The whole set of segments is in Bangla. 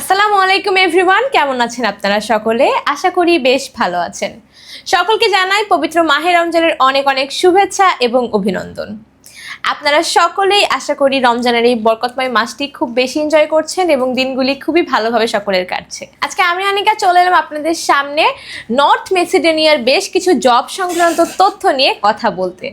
আসসালামু আলাইকুম, এভরিওয়ান। কেমন আছেন আপনারা সকলে? আশা করি বেশ ভালো আছেন। সকলকে জানাই পবিত্র মাহের রমজানের অনেক অনেক শুভেচ্ছা এবং অভিনন্দন। আপনারা সকলেই আশা করি রমজানের এই বরকতময় মাসটি খুব বেশি এনজয় করছেন এবং দিনগুলি খুবই ভালোভাবে সকলের কাটছে। আজকে আমি আনিকা চলে এলাম আপনাদের সামনে নর্থ মেসিডোনিয়ার বেশ কিছু জব সংক্রান্ত তথ্য নিয়ে কথা বলতে।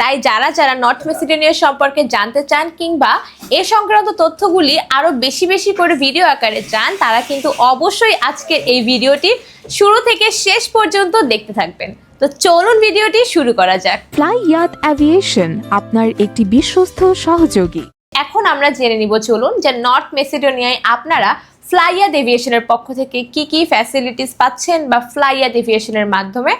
তাই যারা যারা নর্থ মেসিডোনিয়া সম্পর্কে জানতে চান কিংবা এ সংক্রান্ত তথ্যগুলি আরও বেশি বেশি করে ভিডিও আকারে চান, তারা কিন্তু অবশ্যই আজকের এই ভিডিওটি শুরু থেকে শেষ পর্যন্ত দেখতে থাকবেন। তো চলুন ভিডিওটি শুরু করা যাক। ফ্লাই ইয়াত অ্যাভিয়েশন আপনার একটি বিশ্বস্ত সহযোগী। এখন আমরা জেনে নিব চলুন যে নর্থ মেসিডোনিয়ায় আপনারা ফ্লাইয়াদ এভিয়েশনের পক্ষ থেকে কি কি ফ্যাসিলিটিস পাচ্ছেন বা ফ্লাইয়াদ এভিয়েশনের মাধ্যমে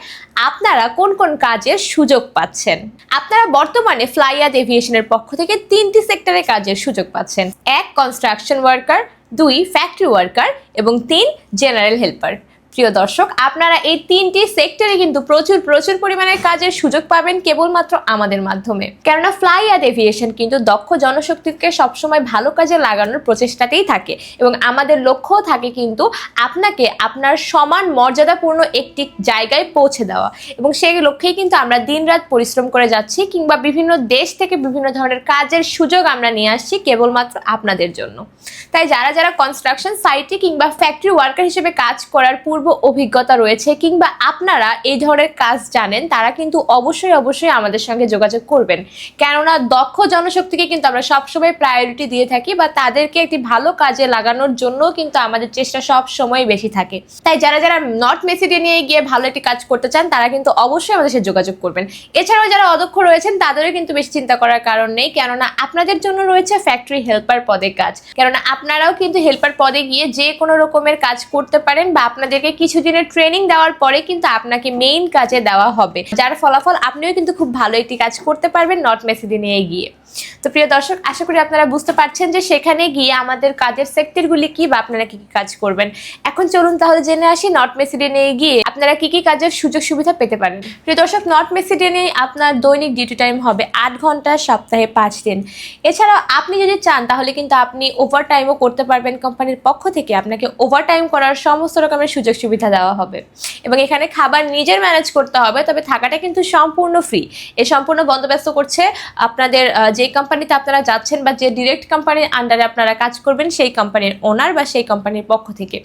আপনারা কোন কোন কাজের সুযোগ পাচ্ছেন? আপনারা বর্তমানে ফ্লাইয়াদ এভিয়েশনের পক্ষ থেকে তিনটি সেক্টরে কাজের সুযোগ পাচ্ছেন। এক কনস্ট্রাকশন ওয়ার্কার দুই ফ্যাক্টরি ওয়ার্কার এবং তিন জেনারেল হেল্পার প্রিয় দর্শক, আপনারা এই তিনটি সেক্টরে কিন্তু প্রচুর প্রচুর পরিমাণে কাজের সুযোগ পাবেন কেবলমাত্র আমাদের মাধ্যমে। কেননা ফ্লাই অ্যাড এভিয়েশন কিন্তু দক্ষ জনশক্তিকে সবসময় ভালো কাজে লাগানোর প্রচেষ্টাতেই থাকে এবং আমাদের লক্ষ্যও থাকে কিন্তু আপনাকে আপনার সমান মর্যাদাপূর্ণ একটি জায়গায় পৌঁছে দেওয়া। এবং সেই লক্ষ্যেই কিন্তু আমরা দিনরাত পরিশ্রম করে যাচ্ছি কিংবা বিভিন্ন দেশ থেকে বিভিন্ন ধরনের কাজের সুযোগ আমরা নিয়ে আসছি কেবলমাত্র আপনাদের জন্য। তাই যারা যারা কনস্ট্রাকশন সাইটে কিংবা ফ্যাক্টরি ওয়ার্কার হিসেবে কাজ করার পূর্ব অভিজ্ঞতা রয়েছে, কিংবা আপনারা এই ধরনের কাজ জানেন, তারা কিন্তু অবশ্যই অবশ্যই আমাদের সঙ্গে যোগাযোগ করবেন। কেননা দক্ষ জনশক্তিকে কিন্তু আমরা সবসময় প্রায়োরিটি দিয়ে থাকি, বা তাদেরকে একটি ভালো কাজে লাগানোর জন্য কিন্তু আমাদের চেষ্টা সব সময় বেশি থাকে। তাই যারা যারা নর্থ মেসিডে নিয়ে গিয়ে ভালো একটি কাজ করতে চান, তারা কিন্তু অবশ্যই আমাদের সাথে যোগাযোগ করবেন। এছাড়াও যারা অদক্ষ রয়েছেন, তাদেরও কিন্তু বেশি চিন্তা করার কারণ নেই, কেননা আপনাদের জন্য রয়েছে ফ্যাক্টরি হেল্পার পদে কাজ। কেননা আপনারাও কিন্তু হেল্পার পদে গিয়ে যে কোনো রকমের কাজ করতে পারেন, বা আপনাদেরকে কিছুদিনের ট্রেনিং দেওয়ার পরে কিন্তু আপনাকে মেইন কাজে দেওয়া হবে। যার ফলাফল আপনিও কিন্তু খুব ভালো একটি কাজ করতে পারবেন নট মেসিদিনে নিয়ে গিয়ে তো প্রিয় দর্শক, আশা করি আপনারা বুঝতে পারছেন যে সেখানে গিয়ে আমাদের কাজের সেক্টরগুলি কি বা আপনারা কি কি কাজ করবেন। এখন চলুন তাহলে জেনে আসি নর্থ মেসিডেনে গিয়ে আপনারা কি কি কাজের সুযোগ সুবিধা পেতে পারেন। প্রিয় দর্শক, নর্থ মেসিডেনে আপনার দৈনিক ডিউটি টাইম হবে আট ঘণ্টা, সপ্তাহে পাঁচ দিন। এছাড়াও আপনি যদি চান, তাহলে কিন্তু আপনি ওভার টাইমও করতে পারবেন। কোম্পানির পক্ষ থেকে আপনাকে ওভার টাইম করার সমস্ত রকমের সুযোগ সুবিধা দেওয়া হবে। এবং এখানে খাবার নিজের ম্যানেজ করতে হবে, তবে থাকাটা কিন্তু সম্পূর্ণ ফ্রি এ সম্পূর্ণ বন্দোবস্ত করছে আপনাদের যে কোম্পানিতে আপনারা যাচ্ছেন বা যে ডিরেক্ট কোম্পানির আন্ডারে আপনারা কাজ করবেন, সেই কোম্পানির ওনার বা সেই কোম্পানির পক্ষ থেকে।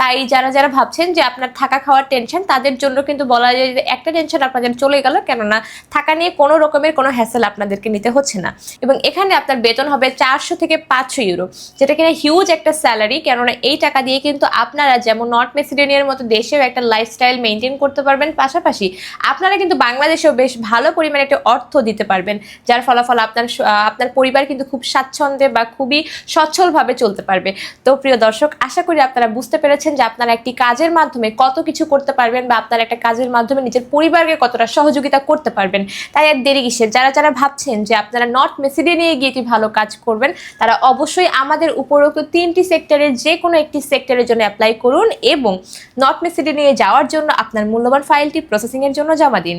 তাই যারা যারা ভাবছেন যে আপনার থাকা খাওয়ার টেনশন তাদের জন্য কিন্তু বলা যায় যে একটা টেনশন আপনাদের চলে গেল, কেননা থাকা নিয়ে কোনো রকমের কোনো হ্যাসেল আপনাদেরকে নিতে হচ্ছে না। এবং এখানে আপনার বেতন হবে চারশো থেকে পাঁচশো ইউরো যেটা কিনা হিউজ একটা স্যালারি কেননা এই টাকা দিয়ে কিন্তু আপনারা যেমন নর্থ মেসিডোনিয়ার মতো দেশেও একটা লাইফস্টাইল মেনটেন করতে পারবেন, পাশাপাশি আপনারা কিন্তু বাংলাদেশেও বেশ ভালো পরিমাণে একটা অর্থ দিতে পারবেন, যার ফলাফল আপনার আপনার পরিবার কিন্তু খুব স্বাচ্ছন্দ্যে বা খুবই সচ্ছলভাবে চলতে পারবে। তো প্রিয় দর্শক, আশা করি আপনারা বুঝতে পেরেছেন যে আপনারা একটি কাজের মাধ্যমে কত কিছু করতে পারবেন বা আপনারা একটা কাজের মাধ্যমে নিজের পরিবারকে কতটা সহযোগিতা করতে পারবেন। তাই আর দেরি কিসের? যারা যারা ভাবছেন যে আপনারা নর্থ মেসিডে নিয়ে গিয়ে একটি ভালো কাজ করবেন, তারা অবশ্যই আমাদের উপরোক্ত তিনটি সেক্টরের যে কোনো একটি সেক্টরের জন্য অ্যাপ্লাই করুন এবং নর্থ মেসিডে নিয়ে যাওয়ার জন্য আপনার মূল্যবান ফাইলটি প্রসেসিংয়ের জন্য জমা দিন।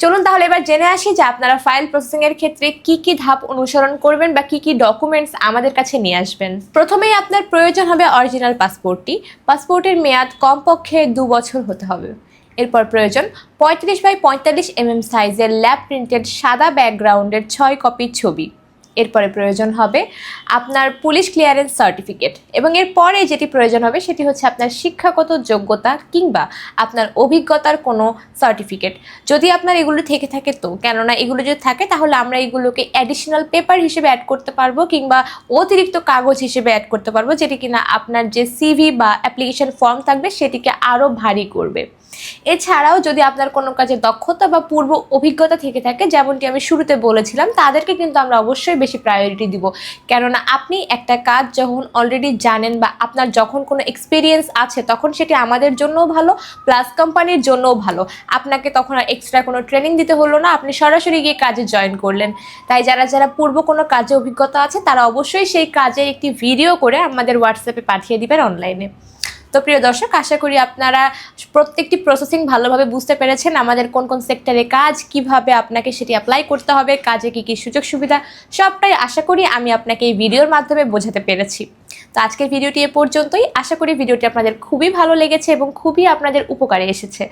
চলুন তাহলে এবার জেনে আসি যে আপনারা ফাইল প্রসেসিং এর ক্ষেত্রে কি কি ধাপ অনুসরণ করবেন বা কি কি ডকুমেন্টস আমাদের কাছে নিয়ে আসবেন। প্রথমেই আপনার প্রয়োজন হবে অরিজিনাল পাসপোর্টটি পাসপোর্টের মেয়াদ কমপক্ষে দু বছর হতে হবে। এরপর প্রয়োজন পঁয়ত্রিশ বাই পঁয়তাল্লিশ এমএম সাইজের ল্যাব প্রিন্টেড সাদা ব্যাকগ্রাউন্ডের ছয় কপির ছবি। এরপরে প্রয়োজন হবে আপনার পুলিশ ক্লিয়ারেন্স সার্টিফিকেট এবং এরপরে যেটি প্রয়োজন হবে সেটি হচ্ছে আপনার শিক্ষাগত যোগ্যতা কিংবা আপনার অভিজ্ঞতার কোনো সার্টিফিকেট যদি আপনার এগুলো থেকে থাকে তো, কেননা এগুলো যদি থাকে তাহলে আমরা এগুলোকে অ্যাডিশনাল পেপার হিসেবে অ্যাড করতে পারব কিংবা অতিরিক্ত কাগজ হিসেবে অ্যাড করতে পারব, যেটি কিনা আপনার যে সিভি বা অ্যাপ্লিকেশন ফর্ম থাকবে সেটিকে আরও ভারী করবে। এছাড়াও যদি আপনার কোনো কাজে দক্ষতা বা পূর্ব অভিজ্ঞতা থেকে থাকে, যেমনটি আমি শুরুতে বলেছিলাম, তাদেরকে কিন্তু আমরা অবশ্যই বেশি প্রায়োরিটি দিব। কেননা আপনি একটা কাজ যখন অলরেডি জানেন বা আপনার যখন কোনো এক্সপিরিয়েন্স আছে, তখন সেটি আমাদের জন্যও ভালো প্লাস কোম্পানির জন্যও ভালো। আপনাকে তখন আর এক্সট্রা কোনো ট্রেনিং দিতে হলো না, আপনি সরাসরি গিয়ে কাজে জয়েন করলেন। তাই যারা যারা পূর্ব কোনো কাজে অভিজ্ঞতা আছে, তারা অবশ্যই সেই কাজে একটি ভিডিও করে আমাদের হোয়াটসঅ্যাপে পাঠিয়ে দিবেন অনলাইনে তো প্রিয় দর্শক, আশা করি আপনারা প্রত্যেকটি প্রসেসিং ভালোভাবে বুঝতে পেরেছেন আমাদের কোন কোন সেক্টরে কাজ, কীভাবে আপনাকে সেটি অ্যাপ্লাই করতে হবে, কাজে কি কি সুযোগ সুবিধা, সবটাই আশা করি আমি আপনাকে এই ভিডিওর মাধ্যমে বোঝাতে পেরেছি। তো আজকের ভিডিওটি এ পর্যন্তই। আশা করি ভিডিওটি আপনাদের খুবই ভালো লেগেছে এবং খুবই আপনাদের উপকারে এসেছে।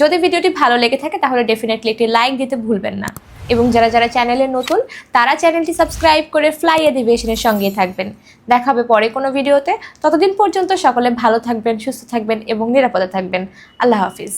যদি ভিডিওটি ভালো লেগে থাকে তাহলে ডেফিনেটলি একটি লাইক দিতে ভুলবেন না। এবং যারা যারা চ্যানেলে নতুন, তারা চ্যানেলটি সাবস্ক্রাইব করে ফ্লাই এডিভিয়েশনের সঙ্গেই থাকবেন। দেখা হবে পরে কোনো ভিডিওতে। ততদিন পর্যন্ত সকলে ভালো থাকবেন, সুস্থ থাকবেন এবং নিরাপদে থাকবেন। আল্লাহ হাফিজ।